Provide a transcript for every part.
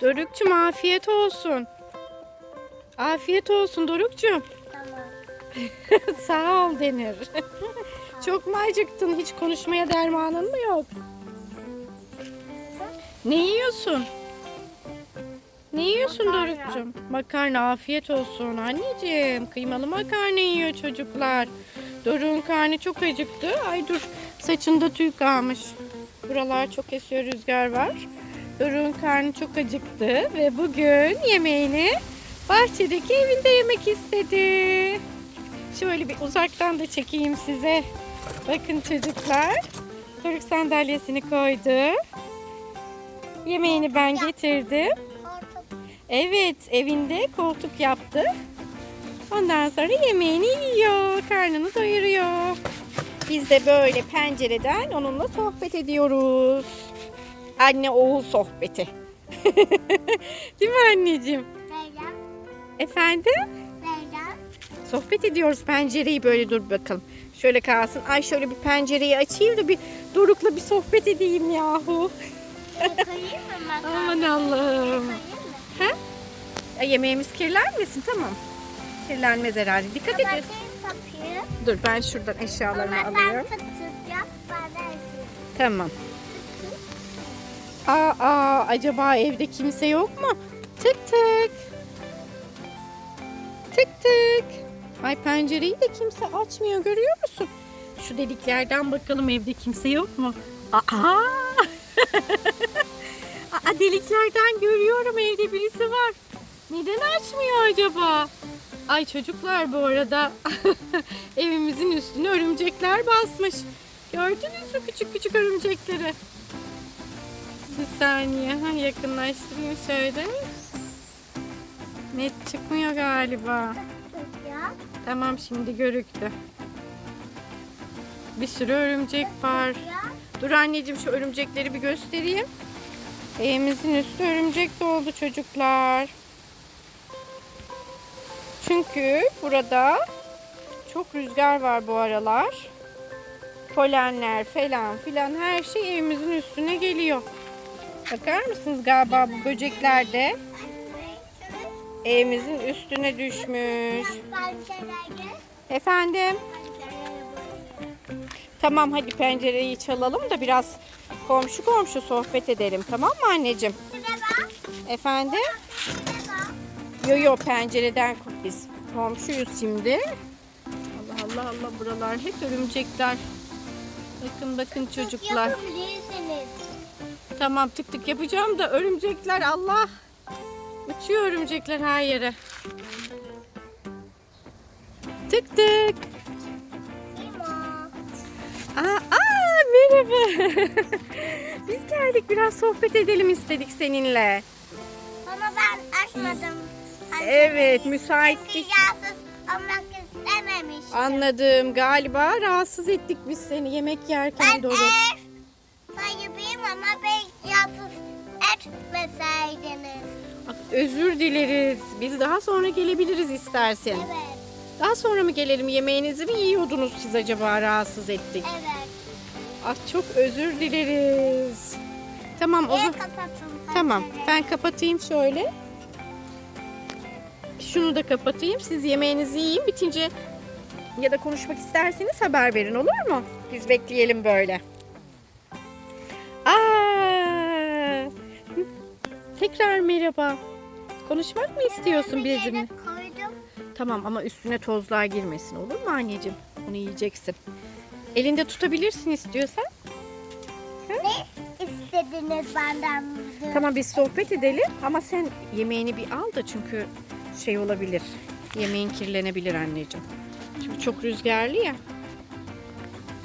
Dorukçum afiyet olsun. Afiyet olsun Dorukçum. Tamam. Sağ ol denir. Çok mu acıktın? Hiç konuşmaya dermanın mı yok? Ne yiyorsun? Ne yiyorsun. Doruk'cum? Makarna afiyet olsun anneciğim. Kıymalı makarna yiyor çocuklar. Doruk'un karnı çok acıktı. Ay dur saçında tüy kalmış. Buralar çok esiyor rüzgar var. Doruk'un karnı çok acıktı ve bugün yemeğini bahçedeki evinde yemek istedi. Şöyle bir uzaktan da çekeyim size. Bakın çocuklar. Doruk sandalyesini koydu. Yemeğini ben getirdim. Evet, evinde koltuk yaptı. Ondan sonra yemeğini yiyor, karnını doyuruyor. Biz de böyle pencereden onunla sohbet ediyoruz. Anne oğul sohbeti. Değil mi anneciğim? Leyla. Efendim? Leyla. Sohbet ediyoruz pencereyi böyle dur bakalım. Şöyle kalsın. Ay şöyle bir pencereyi açayım da bir Doruk'la bir sohbet edeyim yahu. Aman Allah'ım. Ha? Ya yemeğimiz kirlenmesin tamam. Kirlenmez herhalde. Dikkat edin. Dur ben şuradan eşyalarımı Ama sen alıyorum. yap. Tamam. Aa, acaba evde kimse yok mu? Tık tık. Tık tık. Ay pencereyi de kimse açmıyor görüyor musun? Şu deliklerden bakalım evde kimse yok mu? Aa! Aa deliklerden görüyorum evde birisi var. Neden açmıyor acaba? Ay çocuklar bu arada evimizin üstüne örümcekler basmış. Gördünüz mü küçük küçük örümcekleri? Bir saniye ha, yakınlaştırayım şöyle. Net çıkmıyor galiba. Tamam şimdi görüktü. Bir sürü örümcek var. Dur anneciğim şu örümcekleri bir göstereyim. Evimizin üstü örümcek doldu çocuklar. Çünkü burada çok rüzgar var bu aralar. Polenler falan filan her şey evimizin üstüne geliyor. Bakar mısınız galiba bu böcekler de evimizin üstüne düşmüş. Efendim? Tamam hadi pencereyi çalalım da biraz komşu komşu sohbet edelim tamam mı anneciğim? Efendim? Yo yo pencereden biz komşuyuz şimdi. Allah Allah Allah buralar hep örümcekler. Bakın bakın çocuklar. Yapabilirsiniz. Tamam tık tık yapacağım da örümcekler Allah. Uçuyor örümcekler her yere. Tık tık. Aa, aa merhaba. Biz geldik biraz sohbet edelim istedik seninle. Ama ben açmadım. Evet müsaitlik. Yağsız olmak istememiş. Anladım. Galiba rahatsız ettik biz seni yemek yerken Ben doğru. ev sahibiyim ama ben yağsız etmeseydiniz. Özür dileriz. Biz daha sonra gelebiliriz istersen. Evet, Daha sonra mı gelelim? Yemeğinizi mi yiyordunuz siz acaba rahatsız ettik? evet. Ah çok özür dileriz. Tamam o zaman. kapatın? Tamam pencereyi? ben kapatayım şöyle. Şunu da kapatayım. Siz yemeğinizi yiyin. Bitince ya da konuşmak isterseniz haber verin olur mu? Biz bekleyelim böyle. Merhaba. Konuşmak mı istiyorsun bizimle? koydum. Tamam ama üstüne tozlar girmesin olur mu anneciğim? Onu yiyeceksin. Elinde tutabilirsin istiyorsan. Ne istediniz benden? Tamam biz sohbet edelim ama sen yemeğini bir al da çünkü şey olabilir. Yemeğin kirlenebilir anneciğim. Çünkü çok rüzgarlı ya.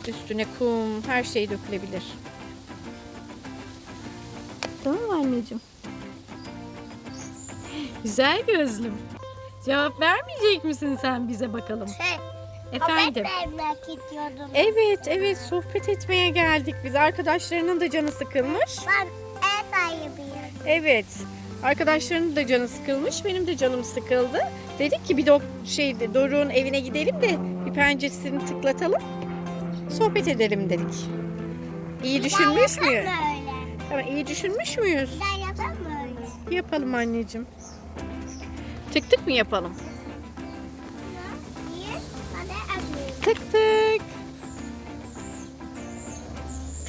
Üstüne kum, her şey dökülebilir. Tamam mı anneciğim? Güzel gözlüm. Cevap vermeyecek misin sen bize bakalım? Şey, Efendim. Ben vermek istiyordum. Evet, evet sohbet etmeye geldik biz. Arkadaşlarının da canı sıkılmış. Ben ev sahibiyim. Evet. Arkadaşlarının da canı sıkılmış. Benim de canım sıkıldı. Dedik ki bir dok şeydi Doruk'un evine gidelim de bir penceresini tıklatalım. Sohbet edelim dedik. İyi düşünmüş öyle? Tamam, iyi düşünmüş müyüz? Ben yapsam mı öyle? Yapalım anneciğim. Tık tık mı yapalım? Tık tık.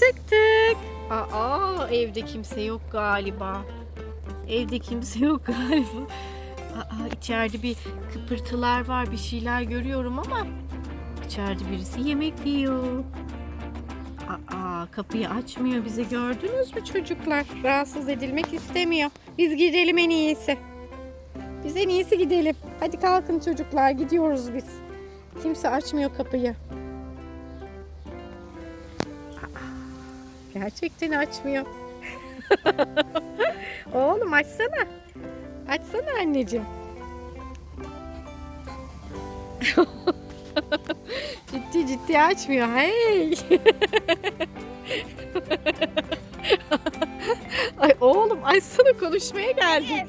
Tık tık. Aa evde kimse yok galiba. Evde kimse yok galiba. Aa içeride bir kıpırtılar var, bir şeyler görüyorum ama içeride birisi yemek yiyor. Aa kapıyı açmıyor bize gördünüz mü çocuklar? Rahatsız edilmek istemiyor. Biz gidelim en iyisi. Biz en iyisi gidelim. Hadi kalkın çocuklar gidiyoruz biz. Kimse açmıyor kapıyı. Gerçekten açmıyor. Oğlum açsana. Açsana anneciğim. ciddi ciddi açmıyor. Hey. Ay oğlum açsana konuşmaya geldik.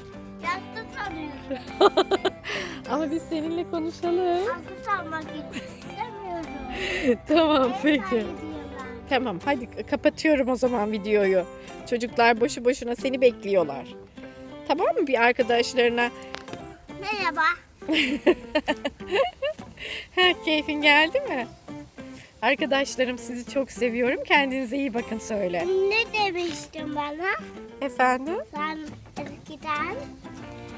Ama biz seninle konuşalım. Yastık almak istemiyorum. tamam peki. Tamam hadi kapatıyorum o zaman videoyu. Çocuklar boşu boşuna seni bekliyorlar. Tamam mı bir arkadaşlarına? Merhaba. Ha, keyfin geldi mi? Arkadaşlarım sizi çok seviyorum. Kendinize iyi bakın söyle. Ne demiştin bana? Efendim? Sen eskiden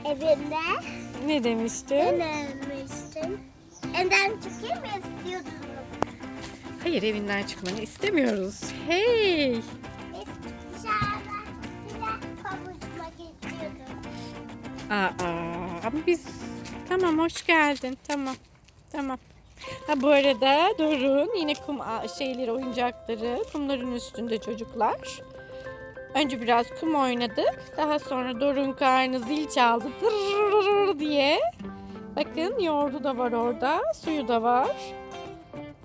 evinde Ne demiştin? ne demiştin? Evden çıkayım mı istiyordunuz? Hayır evinden çıkmanı istemiyoruz. Hey! Biz dışarıda size kavuşmak istiyorduk. Aa, ama biz tamam hoş geldin. Tamam. Tamam. Ha bu arada Doruk'un yine kum şeyleri, oyuncakları kumların üstünde çocuklar. Önce biraz kum oynadık. Daha sonra Doruk'un karnı zil çaldı Dırrrr diye. Bakın yoğurdu da var orada, suyu da var.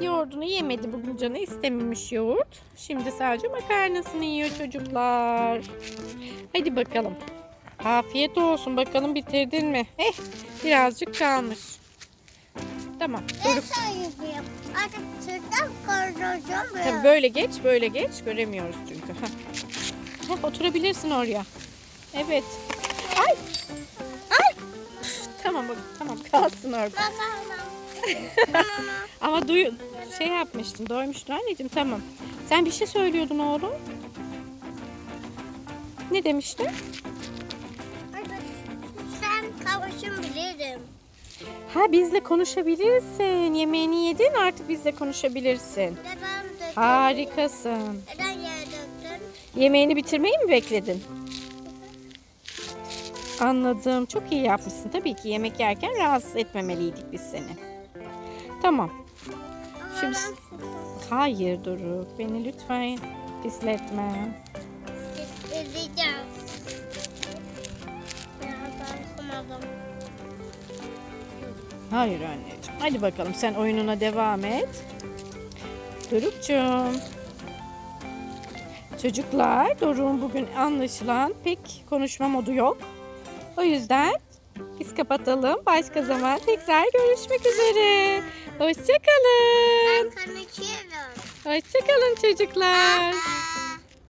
Yoğurdunu yemedi bugün canı istememiş yoğurt. Şimdi sadece makarnasını yiyor çocuklar. Hadi bakalım. Afiyet olsun. Bakalım bitirdin mi? Eh, birazcık kalmış. Tamam. Doruk. Artık sırttan koruyacağım. Tabii böyle geç, böyle geç. Göremiyoruz çünkü. Hah, oturabilirsin oraya. Evet. Ay. Ay. Tamam tamam kalsın orada. Ama duyu şey yapmıştın, doymuştun anneciğim. Tamam. Sen bir şey söylüyordun oğlum. Ne demiştin? Sen kavuşun bilirim. Ha bizle konuşabilirsin. Yemeğini yedin artık bizle konuşabilirsin. Harikasın. Döktün? Yemeğini bitirmeyi mi bekledin? Anladım. Çok iyi yapmışsın. Tabii ki yemek yerken rahatsız etmemeliydik biz seni. Tamam. Ama Şimdi-. Hayır Doruk. Beni lütfen pisletme. Sıkılmadım. Hayır anneciğim. Hadi bakalım sen oyununa devam et. Doruk'cum. Çocuklar Doruk'un bugün anlaşılan pek konuşma modu yok. O yüzden biz kapatalım. Başka zaman tekrar görüşmek üzere. Ben Hoşçakalın. konuşuyorum. Hoşçakalın çocuklar. Bye.